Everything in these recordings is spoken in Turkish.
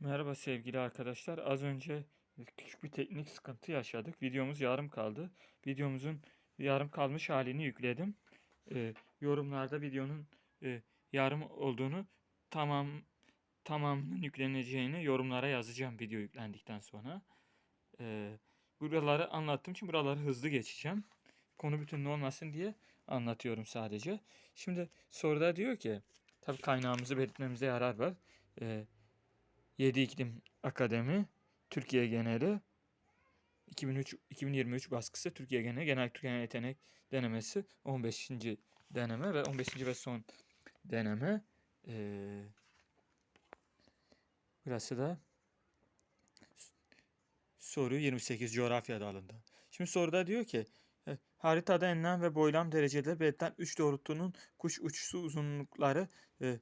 Merhaba sevgili arkadaşlar. Az önce küçük bir teknik sıkıntı yaşadık. Videomuz yarım kaldı. Videomuzun yarım kalmış halini yükledim. Ee, yorumlarda videonun e, yarım olduğunu tamam tamamının yükleneceğini yorumlara yazacağım video yüklendikten sonra. Ee, buraları anlattığım için buraları hızlı geçeceğim. Konu bütünlüğü olmasın diye anlatıyorum sadece. Şimdi soruda diyor ki tabii kaynağımızı belirtmemize yarar var. Ee, 7 İklim Akademi Türkiye geneli 2003 2023 baskısı Türkiye geneli genel Türkiye yetenek denemesi 15. deneme ve 15. ve son deneme. Ee, burası da soru 28 coğrafya dalında. Şimdi soruda diyor ki e, haritada enlem ve boylam dereceleri belirtilen 3 doğrultunun kuş uçuşu uzunlukları e,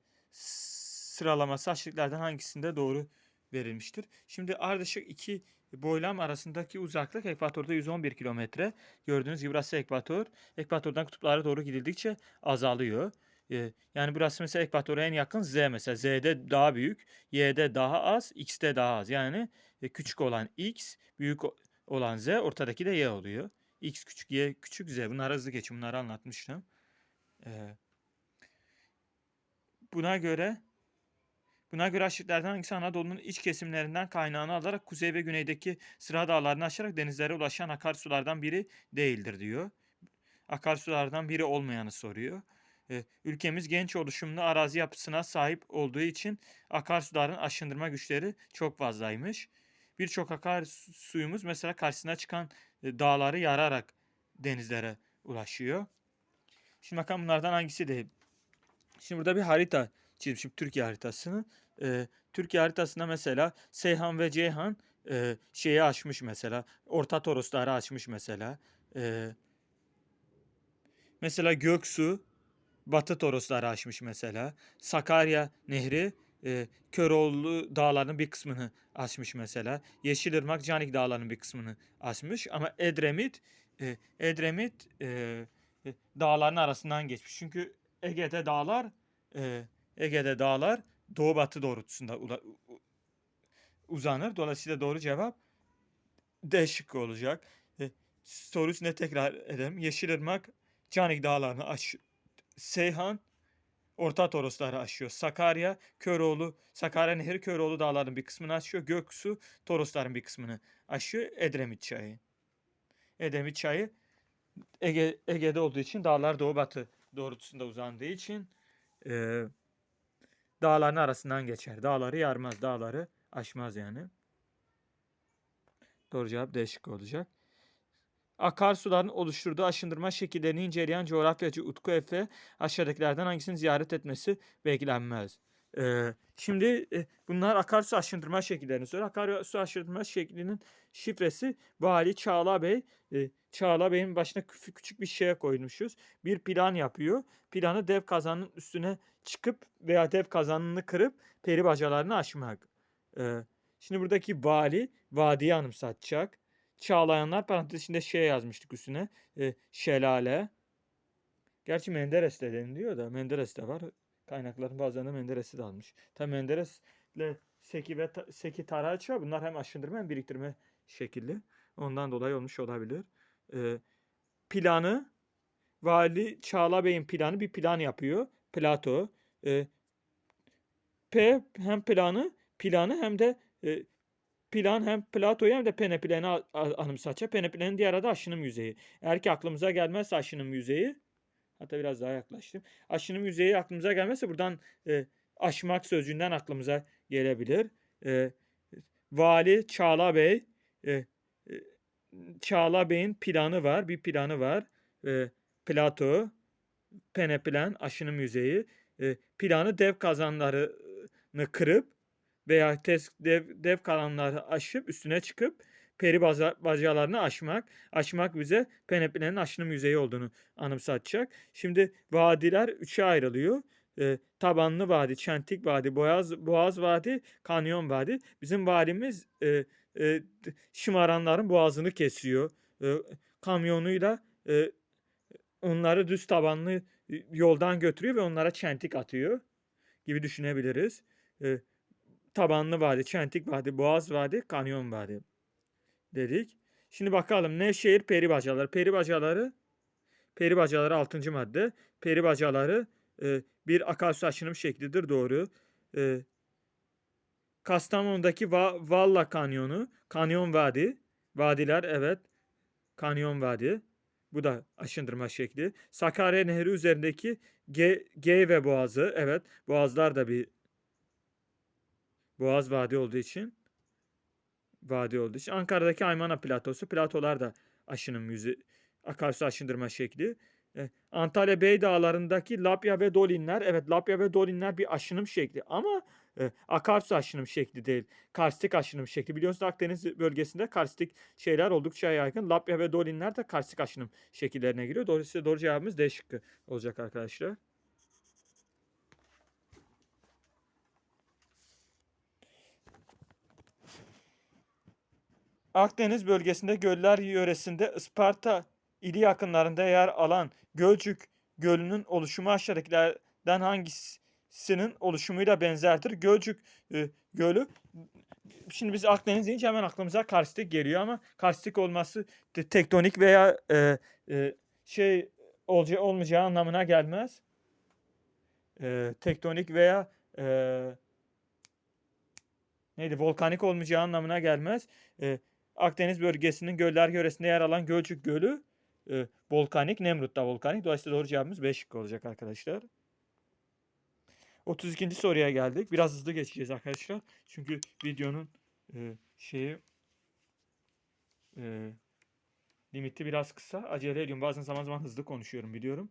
sıralaması aşağıdakilerden hangisinde doğru verilmiştir? Şimdi ardışık iki boylam arasındaki uzaklık ekvatorda 111 kilometre. Gördüğünüz gibi burası ekvator. Ekvatordan kutuplara doğru gidildikçe azalıyor. Ee, yani burası mesela ekvatora en yakın Z mesela. Z'de daha büyük, Y'de daha az, X'te daha az. Yani e, küçük olan X, büyük olan Z, ortadaki de Y oluyor. X küçük, Y küçük, Z. Bunları hızlı geçin. Bunları anlatmıştım. Ee, buna göre Buna göre aşıklardan hangisi Anadolu'nun iç kesimlerinden kaynağını alarak kuzey ve güneydeki sıra dağlarını aşarak denizlere ulaşan akarsulardan biri değildir diyor. Akarsulardan biri olmayanı soruyor. Ee, ülkemiz genç oluşumlu arazi yapısına sahip olduğu için akarsuların aşındırma güçleri çok fazlaymış. Birçok akarsuyumuz mesela karşısına çıkan e, dağları yararak denizlere ulaşıyor. Şimdi bakalım bunlardan hangisi değil. Şimdi burada bir harita çizmişim Türkiye haritasını. Ee, Türkiye haritasında mesela Seyhan ve Ceyhan e, şeyi açmış mesela. Orta Torosları açmış mesela. Ee, mesela Göksu Batı Torosları açmış mesela. Sakarya Nehri e, Köroğlu dağlarının bir kısmını açmış mesela. Yeşilırmak Canik dağlarının bir kısmını açmış. Ama Edremit e, Edremit e, e, dağların arasından geçmiş. Çünkü Ege'de dağlar e, Ege'de dağlar doğu batı doğrultusunda uzanır. Dolayısıyla doğru cevap D şıkkı olacak. E, sorusunu tekrar edelim. Yeşilırmak Canik dağlarını aş Seyhan Orta Torosları aşıyor. Sakarya, Köroğlu, Sakarya Nehri Köroğlu dağlarının bir kısmını aşıyor. Göksu, Torosların bir kısmını aşıyor. Edremit çayı. Edremit çayı Ege, Ege'de olduğu için dağlar doğu batı doğrultusunda uzandığı için e, dağların arasından geçer. Dağları yarmaz, dağları aşmaz yani. Doğru cevap D şıkkı olacak. Akarsuların oluşturduğu aşındırma şekillerini inceleyen coğrafyacı Utku Efe aşağıdakilerden hangisini ziyaret etmesi beklenmez. Ee, şimdi e, bunlar akarsu aşındırma şekillerini soruyor. Akarsu aşındırma şeklinin şifresi Vali Çağla Bey. Ee, Çağla Bey'in başına küçük, bir şeye koymuşuz. Bir plan yapıyor. Planı dev kazanın üstüne çıkıp veya dev kazanını kırıp peri bacalarını aşmak. Ee, şimdi buradaki vali vadiyi anımsatacak. Çağlayanlar parantez içinde şey yazmıştık üstüne. E, şelale. Gerçi Menderes de deniliyor da Menderes de var. Kaynakların bazılarında Menderes'i de almış. Tabi Menderes'le Seki ve Seki Taraça bunlar hem aşındırma hem biriktirme şekilli. Ondan dolayı olmuş olabilir. E, planı Vali Çağla Bey'in planı bir plan yapıyor. Plato. E, P hem planı planı hem de e, plan hem Plato'yu hem de Peneplen'i a- a- anımsatacak. Peneplen'in diğer adı aşınım yüzeyi. Eğer ki aklımıza gelmezse aşınım yüzeyi hatta biraz daha yaklaştım. Aşınım yüzeyi aklımıza gelmezse buradan e, aşmak sözcüğünden aklımıza gelebilir. E, Vali Çağla Bey e, Çağla Bey'in planı var. Bir planı var. E, Plato, Peneplen, aşınım yüzeyi. E, planı dev kazanlarını kırıp veya tes, dev, dev kalanları aşıp üstüne çıkıp peri baza, bacalarını aşmak. Aşmak bize Peneple'nin aşınım yüzeyi olduğunu anımsatacak. Şimdi vadiler üçe ayrılıyor. E, tabanlı vadi, çentik vadi, boğaz, boğaz vadi, kanyon vadi. Bizim vadimiz e, e, şımaranların boğazını kesiyor. E, kamyonuyla e, onları düz tabanlı yoldan götürüyor ve onlara çentik atıyor gibi düşünebiliriz. E, tabanlı vadi, çentik vadi, boğaz vadi, kanyon vadi dedik. Şimdi bakalım Nevşehir peri bacaları. Peri bacaları peri bacaları 6. madde. Peri bacaları e, bir akarsu aşınım şeklidir doğru. E, Kastamonu'daki Va- Valla Kanyonu, Kanyon Vadi, vadiler evet. Kanyon Vadi. Bu da aşındırma şekli. Sakarya Nehri üzerindeki G, G ve Boğazı. Evet. Boğazlar da bir Boğaz Vadi olduğu için vadi olduğu için. Ankara'daki Aymana Platosu. Platolar da aşınım yüzü akarsu aşındırma şekli. E, Antalya Bey Dağları'ndaki Lapya ve Dolinler. Evet Lapya ve Dolinler bir aşınım şekli ama e, akarsu aşınım şekli değil. Karstik aşınım şekli. Biliyorsunuz Akdeniz bölgesinde karstik şeyler oldukça yaygın. Lapya ve Dolinler de karstik aşınım şekillerine giriyor. Dolayısıyla doğru cevabımız D şıkkı olacak arkadaşlar. Akdeniz bölgesinde göller yöresinde Isparta ili yakınlarında yer alan Gölcük Gölü'nün oluşumu aşağıdakilerden hangisinin oluşumuyla benzerdir? Gölcük e, Gölü Şimdi biz Akdeniz deyince hemen aklımıza karstik geliyor ama karstik olması te- tektonik veya e, e, şey olacağı olmayacağı anlamına gelmez. E, tektonik veya e, neydi volkanik olmayacağı anlamına gelmez. E, Akdeniz bölgesinin göller yöresinde yer alan Gölcük Gölü e, volkanik, Nemrut da volkanik. Dolayısıyla doğru cevabımız B şıkkı olacak arkadaşlar. 32. soruya geldik. Biraz hızlı geçeceğiz arkadaşlar. Çünkü videonun e, şeyi e, limiti biraz kısa. Acele ediyorum. Bazen zaman zaman hızlı konuşuyorum biliyorum.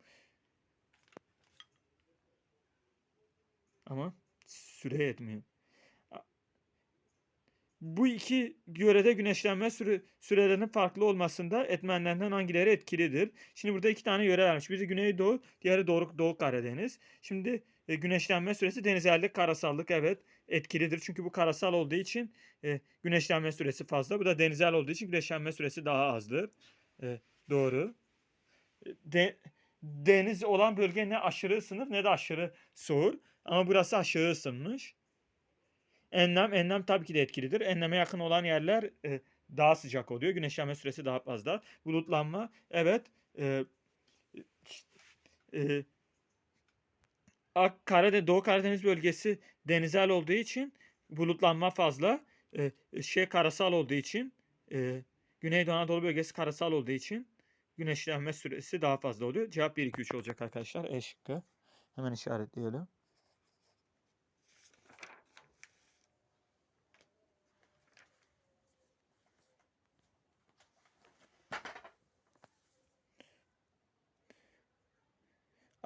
Ama süre yetmiyor. Bu iki yörede güneşlenme süre, sürelerinin farklı olmasında etmenlerden hangileri etkilidir? Şimdi burada iki tane yöre vermiş. Biri Güneydoğu, diğeri Doğu, Doğu Karadeniz. Şimdi e, güneşlenme süresi denizellik, karasallık evet etkilidir. Çünkü bu karasal olduğu için e, güneşlenme süresi fazla. Bu da denizel olduğu için güneşlenme süresi daha azdır. E, doğru. E, De, deniz olan bölge ne aşırı ısınır ne de aşırı soğur. Ama burası aşırı ısınmış. Enlem, enlem tabii ki de etkilidir. Enleme yakın olan yerler e, daha sıcak oluyor. Güneşlenme süresi daha fazla. Bulutlanma, evet. E, e, Ak Karadeniz, Doğu Karadeniz bölgesi denizel olduğu için bulutlanma fazla. E, şey karasal olduğu için e, Güneydoğu Anadolu bölgesi karasal olduğu için güneşlenme süresi daha fazla oluyor. Cevap 1 2 3 olacak arkadaşlar. E şıkkı. Hemen işaretleyelim.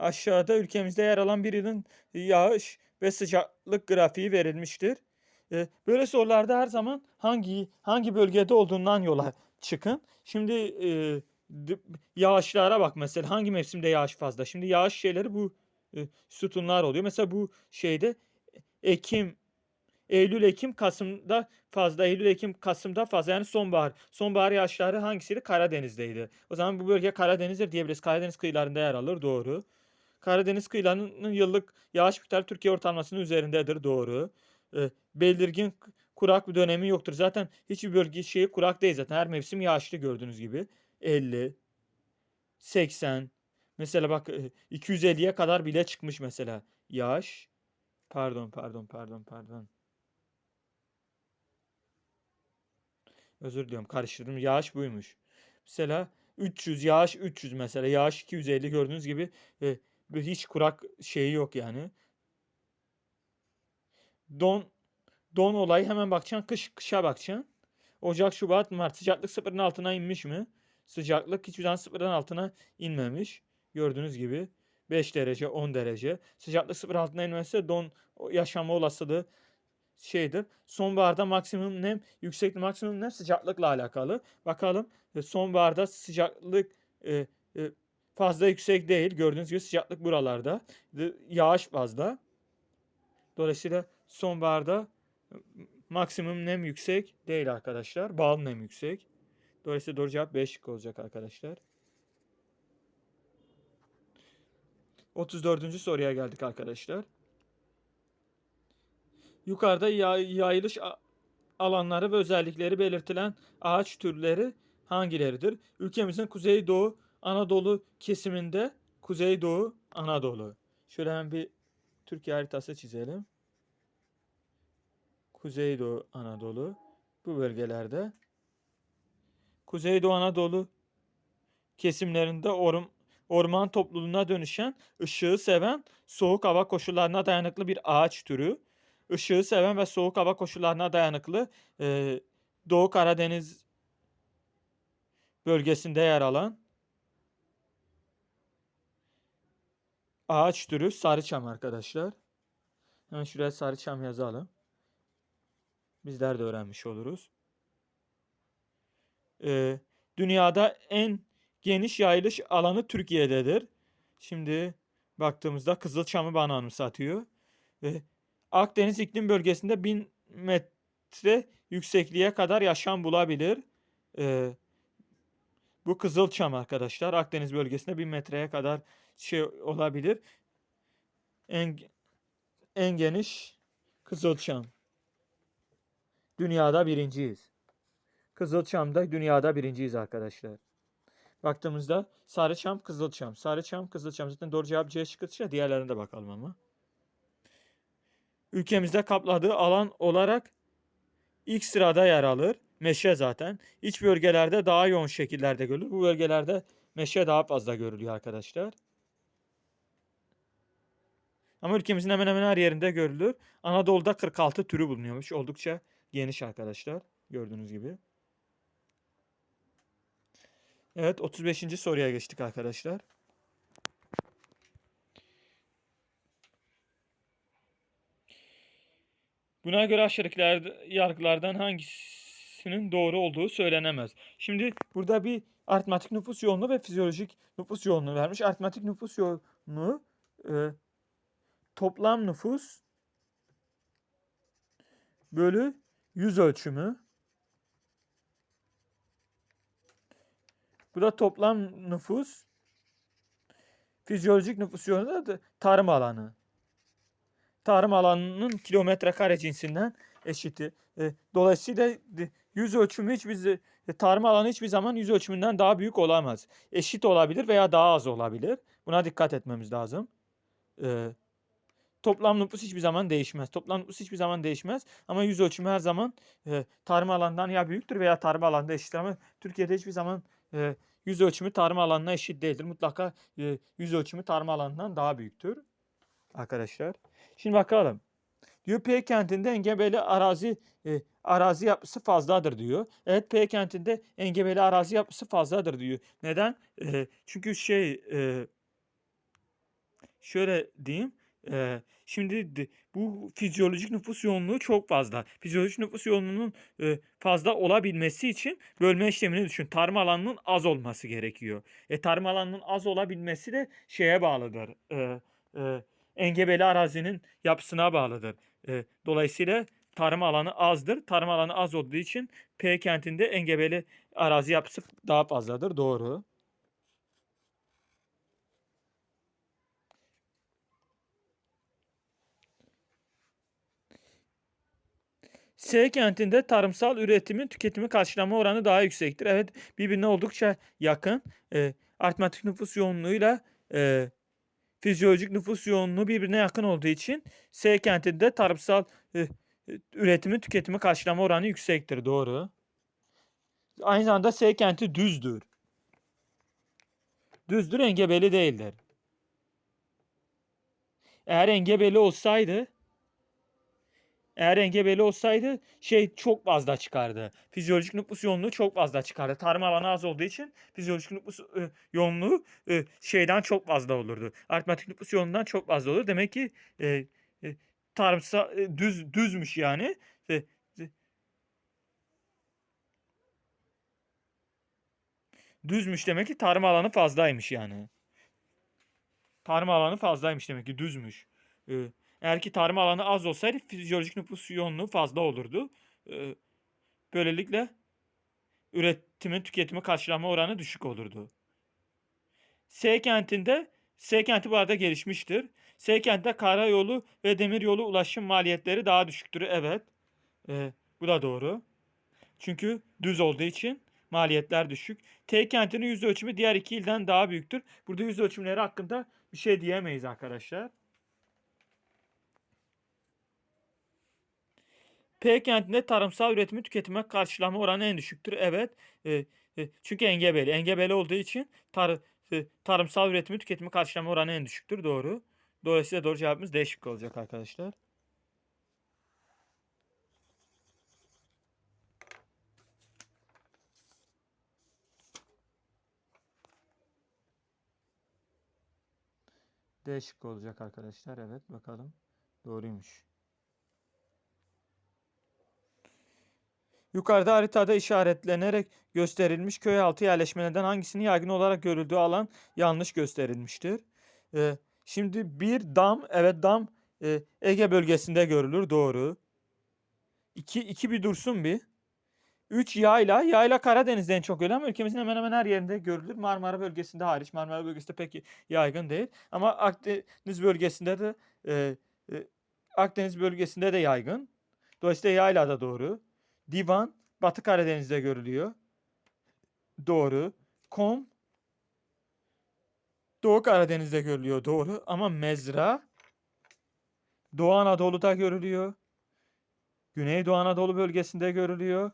Aşağıda ülkemizde yer alan bir yılın yağış ve sıcaklık grafiği verilmiştir. E, böyle sorularda her zaman hangi hangi bölgede olduğundan yola çıkın. Şimdi e, yağışlara bak mesela hangi mevsimde yağış fazla. Şimdi yağış şeyleri bu e, sütunlar oluyor. Mesela bu şeyde Ekim, Eylül, Ekim, Kasım'da fazla. Eylül, Ekim, Kasım'da fazla. Yani sonbahar. Sonbahar yağışları hangisiydi? Karadeniz'deydi. O zaman bu bölge Karadeniz'dir diyebiliriz. Karadeniz kıyılarında yer alır. Doğru. Karadeniz kıyılarının yıllık yağış miktarı Türkiye ortalamasının üzerindedir. Doğru. E, belirgin kurak bir dönemi yoktur. Zaten hiçbir bölge şeyi kurak değil zaten. Her mevsim yağışlı gördüğünüz gibi. 50, 80. Mesela bak e, 250'ye kadar bile çıkmış mesela yağış. Pardon, pardon, pardon, pardon. Özür diliyorum karıştırdım. Yağış buymuş. Mesela 300 yağış 300 mesela. Yağış 250 gördüğünüz gibi e, hiç kurak şeyi yok yani. Don don olayı hemen bakacaksın. Kış kışa bakacaksın. Ocak, Şubat, Mart sıcaklık sıfırın altına inmiş mi? Sıcaklık hiçbir zaman sıfırın altına inmemiş. Gördüğünüz gibi 5 derece, 10 derece. Sıcaklık sıfır altına inmezse don yaşama olasılığı şeydir. Sonbaharda maksimum nem, yüksek maksimum nem sıcaklıkla alakalı. Bakalım e, sonbaharda sıcaklık e, e, fazla yüksek değil. Gördüğünüz gibi sıcaklık buralarda. Yağış fazla. Dolayısıyla sonbaharda maksimum nem yüksek değil arkadaşlar. Bağlı nem yüksek. Dolayısıyla doğru cevap B şıkkı olacak arkadaşlar. 34. soruya geldik arkadaşlar. yukarıda yay- yayılış alanları ve özellikleri belirtilen ağaç türleri hangileridir? Ülkemizin Kuzeydoğu Anadolu kesiminde Kuzeydoğu Anadolu. Şöyle hemen bir Türkiye haritası çizelim. Kuzeydoğu Anadolu bu bölgelerde. Kuzeydoğu Anadolu kesimlerinde orm, orman topluluğuna dönüşen, ışığı seven, soğuk hava koşullarına dayanıklı bir ağaç türü. Işığı seven ve soğuk hava koşullarına dayanıklı e, Doğu Karadeniz bölgesinde yer alan ağaç türü sarıçam arkadaşlar. Hemen şuraya sarıçam yazalım. Bizler de öğrenmiş oluruz. Ee, dünyada en geniş yayılış alanı Türkiye'dedir. Şimdi baktığımızda Kızılçam'ı bana anımsatıyor. Ve Akdeniz iklim bölgesinde 1000 metre yüksekliğe kadar yaşam bulabilir. Ee, bu Kızılçam arkadaşlar. Akdeniz bölgesinde 1000 metreye kadar şey olabilir. En, en geniş Kızılçam. Dünyada birinciyiz. Kızılçam'da dünyada birinciyiz arkadaşlar. Baktığımızda Sarıçam, Kızılçam. Sarıçam, Kızılçam. Zaten doğru cevap C şıkkı. Diğerlerine de bakalım ama. Ülkemizde kapladığı alan olarak ilk sırada yer alır. Meşe zaten. İç bölgelerde daha yoğun şekillerde görülür. Bu bölgelerde meşe daha fazla görülüyor arkadaşlar. Ama ülkemizin hemen hemen her yerinde görülür. Anadolu'da 46 türü bulunuyormuş. Oldukça geniş arkadaşlar. Gördüğünüz gibi. Evet 35. soruya geçtik arkadaşlar. Buna göre aşağıdakiler yargılardan hangisinin doğru olduğu söylenemez. Şimdi burada bir aritmatik nüfus yoğunluğu ve fizyolojik nüfus yoğunluğu vermiş. Aritmatik nüfus yoğunluğu e, toplam nüfus bölü yüz ölçümü. Bu da toplam nüfus. Fizyolojik nüfus yoğunluğu da tarım alanı. Tarım alanının kilometre kare cinsinden eşiti. E, dolayısıyla de- yüz ölçümü hiçbir e, tarım alanı hiçbir zaman yüz ölçümünden daha büyük olamaz. Eşit olabilir veya daha az olabilir. Buna dikkat etmemiz lazım. E, toplam nüfus hiçbir zaman değişmez. Toplam nüfus hiçbir zaman değişmez. Ama yüz ölçümü her zaman e, tarım alanından ya büyüktür veya tarım alanında eşittir. Ama Türkiye'de hiçbir zaman e, yüz ölçümü tarım alanına eşit değildir. Mutlaka e, yüz ölçümü tarım alanından daha büyüktür. Arkadaşlar. Şimdi bakalım. Diyor P kentinde engebeli arazi e, arazi yapısı fazladır diyor. Evet P kentinde engebeli arazi yapısı fazladır diyor. Neden? E, çünkü şey e, şöyle diyeyim. E, şimdi de- bu fizyolojik nüfus yoğunluğu çok fazla. Fizyolojik nüfus yoğunluğunun e, fazla olabilmesi için bölme işlemini düşün. Tarım alanının az olması gerekiyor. E, tarım alanının az olabilmesi de şeye bağlıdır. E, e, engebeli arazinin yapısına bağlıdır. E, dolayısıyla tarım alanı azdır. Tarım alanı az olduğu için P kentinde engebeli arazi yapısı daha fazladır. Doğru. S kentinde tarımsal üretimin tüketimi karşılama oranı daha yüksektir. Evet birbirine oldukça yakın. E, aritmatik nüfus yoğunluğuyla e, fizyolojik nüfus yoğunluğu birbirine yakın olduğu için S kentinde tarımsal e, üretimin tüketimi karşılama oranı yüksektir. Doğru. Aynı zamanda S kenti düzdür. Düzdür engebeli değildir. Eğer engebeli olsaydı eğer engebeli olsaydı şey çok fazla çıkardı. Fizyolojik nüfus yoğunluğu çok fazla çıkardı. Tarım alanı az olduğu için fizyolojik nüfus e, yoğunluğu e, şeyden çok fazla olurdu. Aritmatik nüfus yoğunluğundan çok fazla olur. Demek ki e, e, tarımsal e, düz düzmüş yani. E, düzmüş demek ki tarım alanı fazlaymış yani. Tarım alanı fazlaymış demek ki düzmüş. E, eğer ki tarım alanı az olsaydı fizyolojik nüfus yoğunluğu fazla olurdu. Ee, böylelikle üretimin tüketimi karşılama oranı düşük olurdu. S kentinde S kenti bu arada gelişmiştir. Seykent'te karayolu ve demiryolu ulaşım maliyetleri daha düşüktür. Evet. Ee, bu da doğru. Çünkü düz olduğu için maliyetler düşük. T kentinin yüz ölçümü diğer iki ilden daha büyüktür. Burada yüz ölçümleri hakkında bir şey diyemeyiz arkadaşlar. P kentinde tarımsal üretimi tüketime karşılama oranı en düşüktür. Evet. E, e, çünkü engebeli. Engebeli olduğu için tar, e, tarımsal üretimi tüketimi karşılama oranı en düşüktür. Doğru. Dolayısıyla doğru cevabımız D şıkkı olacak arkadaşlar. D şıkkı olacak arkadaşlar. Evet bakalım. Doğruymuş. Yukarıda haritada işaretlenerek gösterilmiş köy altı yerleşmelerden hangisinin yaygın olarak görüldüğü alan yanlış gösterilmiştir. Ee, şimdi bir dam, evet dam e, Ege bölgesinde görülür. Doğru. İki, iki bir dursun bir. Üç yayla. Yayla Karadeniz'de en çok görülür ama ülkemizin hemen hemen her yerinde görülür. Marmara bölgesinde hariç. Marmara bölgesinde pek yaygın değil. Ama Akdeniz bölgesinde de e, e, Akdeniz bölgesinde de yaygın. Dolayısıyla yayla da doğru. Divan Batı Karadeniz'de görülüyor. Doğru. Kom Doğu Karadeniz'de görülüyor. Doğru. Ama mezra Doğu Anadolu'da görülüyor. Güneydoğu Anadolu bölgesinde görülüyor.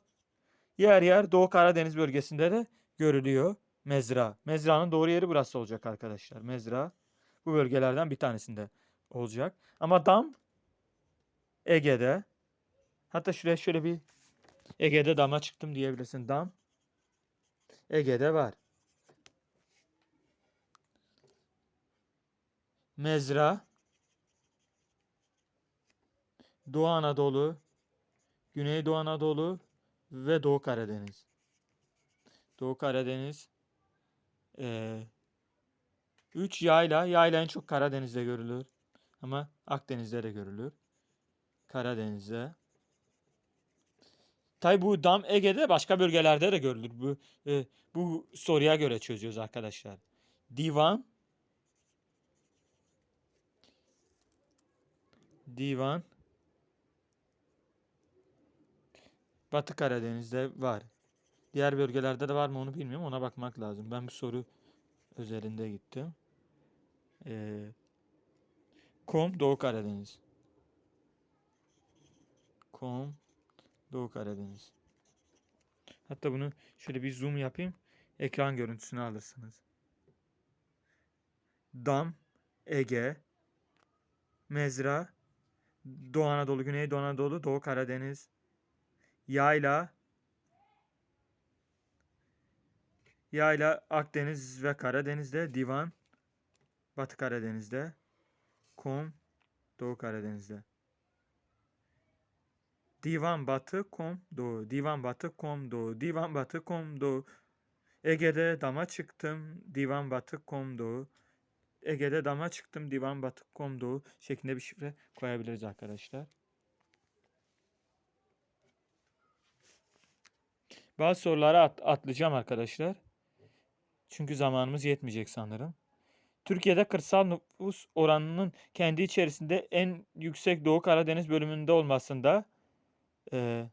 Yer yer Doğu Karadeniz bölgesinde de görülüyor. Mezra. Mezranın doğru yeri burası olacak arkadaşlar. Mezra bu bölgelerden bir tanesinde olacak. Ama dam Ege'de. Hatta şuraya şöyle bir Ege'de dama çıktım diyebilirsin. Dam Ege'de var. Mezra Doğu Anadolu Güneydoğu Anadolu ve Doğu Karadeniz. Doğu Karadeniz 3 yayla. Yayla en çok Karadeniz'de görülür. Ama Akdeniz'de de görülür. Karadeniz'de. Tabi bu dam Ege'de başka bölgelerde de görülür. Bu e, bu soruya göre çözüyoruz arkadaşlar. Divan Divan Batı Karadeniz'de var. Diğer bölgelerde de var mı onu bilmiyorum. Ona bakmak lazım. Ben bu soru özelinde gittim. Ee, Kom Doğu Karadeniz. Kom Doğu Karadeniz. Hatta bunu şöyle bir zoom yapayım. Ekran görüntüsünü alırsınız. Dam, Ege, Mezra, Doğu Anadolu, Güney Doğu Anadolu, Doğu Karadeniz, Yayla, Yayla Akdeniz ve Karadeniz'de, Divan Batı Karadeniz'de, Kom Doğu Karadeniz'de. Divan Batı, Kom Doğu, Divan Batı, Kom Doğu, Divan Batı, Kom Doğu. Ege'de dama çıktım, Divan Batı, Kom Doğu. Ege'de dama çıktım, Divan Batı, Kom Doğu şeklinde bir şifre koyabiliriz arkadaşlar. Bazı soruları at, atlayacağım arkadaşlar. Çünkü zamanımız yetmeyecek sanırım. Türkiye'de kırsal nüfus oranının kendi içerisinde en yüksek Doğu Karadeniz bölümünde olmasında e,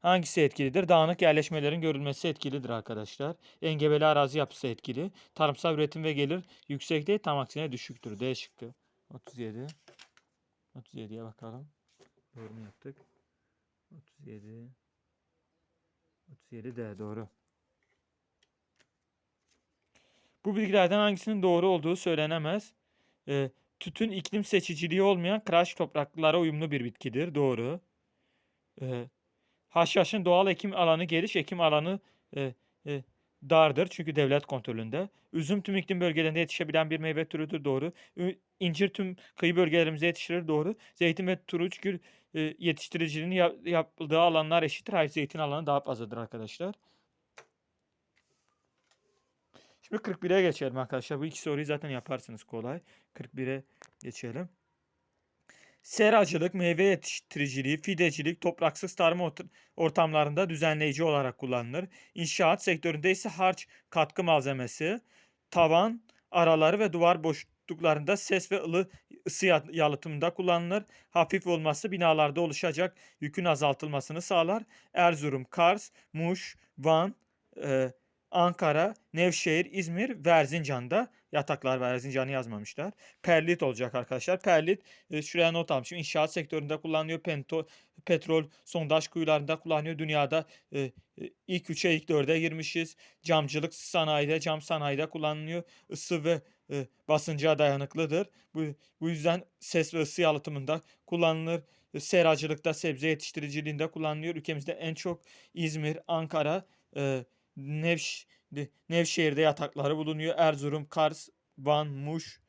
hangisi etkilidir? Dağınık yerleşmelerin görülmesi etkilidir arkadaşlar. Engebeli arazi yapısı etkili. Tarımsal üretim ve gelir yüksek değil tam aksine düşüktür. D şıkkı. 37. 37'ye bakalım. Doğru mu yaptık? 37 37 de doğru. Bu bilgilerden hangisinin doğru olduğu söylenemez. E, tütün iklim seçiciliği olmayan kıraç topraklara uyumlu bir bitkidir. Doğru. E, haşhaşın doğal ekim alanı geniş, ekim alanı e, e, dardır çünkü devlet kontrolünde. Üzüm tüm iklim bölgelerinde yetişebilen bir meyve türüdür. Doğru. İncir tüm kıyı bölgelerimizde yetiştirir. Doğru. Zeytin ve turunç gül e, yetiştiriciliğinin yap, yapıldığı alanlar eşittir. Hayır zeytin alanı daha fazladır arkadaşlar. Şimdi 41'e geçelim arkadaşlar. Bu iki soruyu zaten yaparsınız kolay. 41'e geçelim. Seracılık, meyve yetiştiriciliği, fidecilik, topraksız tarım ortamlarında düzenleyici olarak kullanılır. İnşaat sektöründe ise harç katkı malzemesi, tavan, araları ve duvar boşluklarında ses ve ılı ısı ya- yalıtımında kullanılır. Hafif olması binalarda oluşacak yükün azaltılmasını sağlar. Erzurum, Kars, Muş, Van, e, Ankara, Nevşehir, İzmir ve Erzincan'da yataklar ve Erzincan'ı yazmamışlar. Perlit olacak arkadaşlar. Perlit e, şuraya not almışım. İnşaat sektöründe kullanılıyor. Pento, petrol sondaj kuyularında kullanılıyor. Dünyada e, e, ilk 3'e ilk 4'e girmişiz. Camcılık sanayide, cam sanayide kullanılıyor. Isı ve e, basınca dayanıklıdır. Bu, bu yüzden ses ve ısı yalıtımında kullanılır. E, Seracılıkta, sebze yetiştiriciliğinde kullanılıyor. Ülkemizde en çok İzmir, Ankara, e, Nevş, de- Nevşehir'de yatakları bulunuyor. Erzurum, Kars, Van, Muş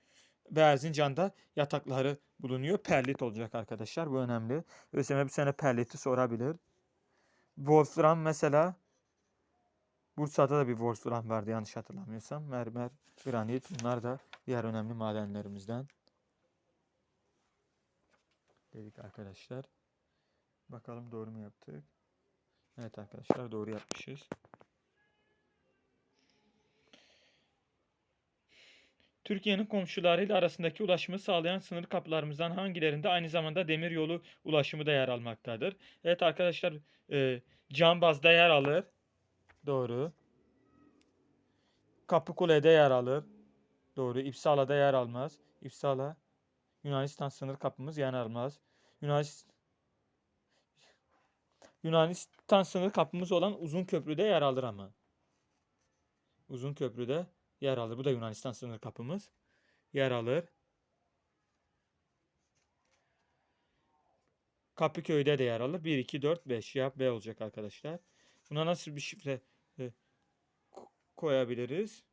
ve Erzincan'da yatakları bulunuyor. Perlit olacak arkadaşlar. Bu önemli. ÖSYM bu sene perliti sorabilir. Wolfram mesela Bursa'da da bir Wolfram vardı yanlış hatırlamıyorsam. Mermer, granit bunlar da diğer önemli madenlerimizden. Dedik arkadaşlar. Bakalım doğru mu yaptık? Evet arkadaşlar doğru yapmışız. Türkiye'nin komşularıyla arasındaki ulaşımı sağlayan sınır kapılarımızdan hangilerinde aynı zamanda demir yolu ulaşımı da yer almaktadır? Evet arkadaşlar e, Cambaz'da yer alır. Doğru. Kapıkule'de yer alır. Doğru. İpsala'da yer almaz. İpsala Yunanistan sınır kapımız yer almaz. Yunanistan Yunanistan sınır kapımız olan Uzun Köprü'de yer alır ama. Uzun Köprü'de yer alır. Bu da Yunanistan sınır kapımız. Yer alır. Kapıköy'de de yer alır. 1, 2, 4, 5. Ya B olacak arkadaşlar. Buna nasıl bir şifre e, ko- koyabiliriz?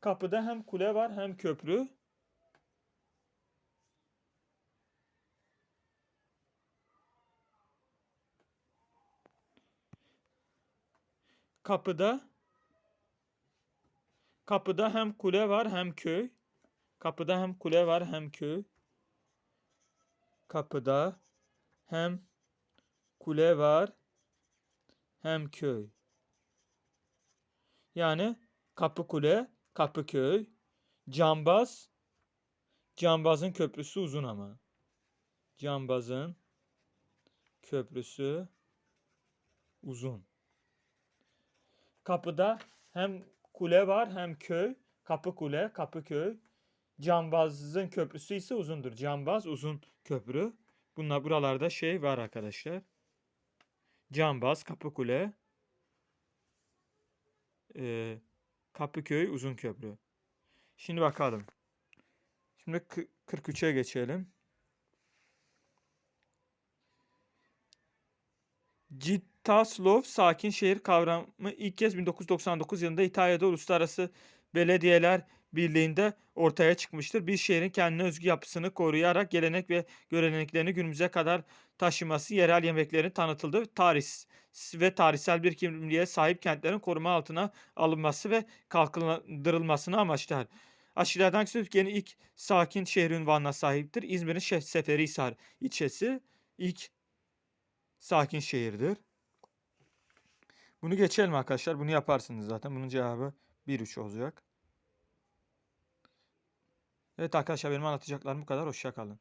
Kapıda hem kule var hem köprü. Kapıda Kapıda hem kule var hem köy. Kapıda hem kule var hem köy. Kapıda hem kule var hem köy. Yani kapı kule, kapı köy, cambaz. Cambazın köprüsü uzun ama. Cambazın köprüsü uzun. Kapıda hem kule var hem köy. Kapı kule, kapı köy. Cambazın köprüsü ise uzundur. Cambaz uzun köprü. Bunlar buralarda şey var arkadaşlar. Cambaz, kapı kule. Ee, Kapıköy uzun köprü. Şimdi bakalım. Şimdi kı- 43'e geçelim. Citaslov sakin şehir kavramı ilk kez 1999 yılında İtalya'da Uluslararası Belediyeler Birliği'nde ortaya çıkmıştır. Bir şehrin kendine özgü yapısını koruyarak gelenek ve göreneklerini günümüze kadar taşıması, yerel yemeklerin tanıtıldığı tarih ve tarihsel bir kimliğe sahip kentlerin koruma altına alınması ve kalkındırılmasını amaçlar. Aşilerden Türkiye'nin ilk sakin şehri unvanına sahiptir? İzmir'in Seferihisar ilçesi ilk sakin şehirdir. Bunu geçelim arkadaşlar. Bunu yaparsınız zaten. Bunun cevabı 1-3 olacak. Evet arkadaşlar benim anlatacaklarım bu kadar. Hoşça kalın.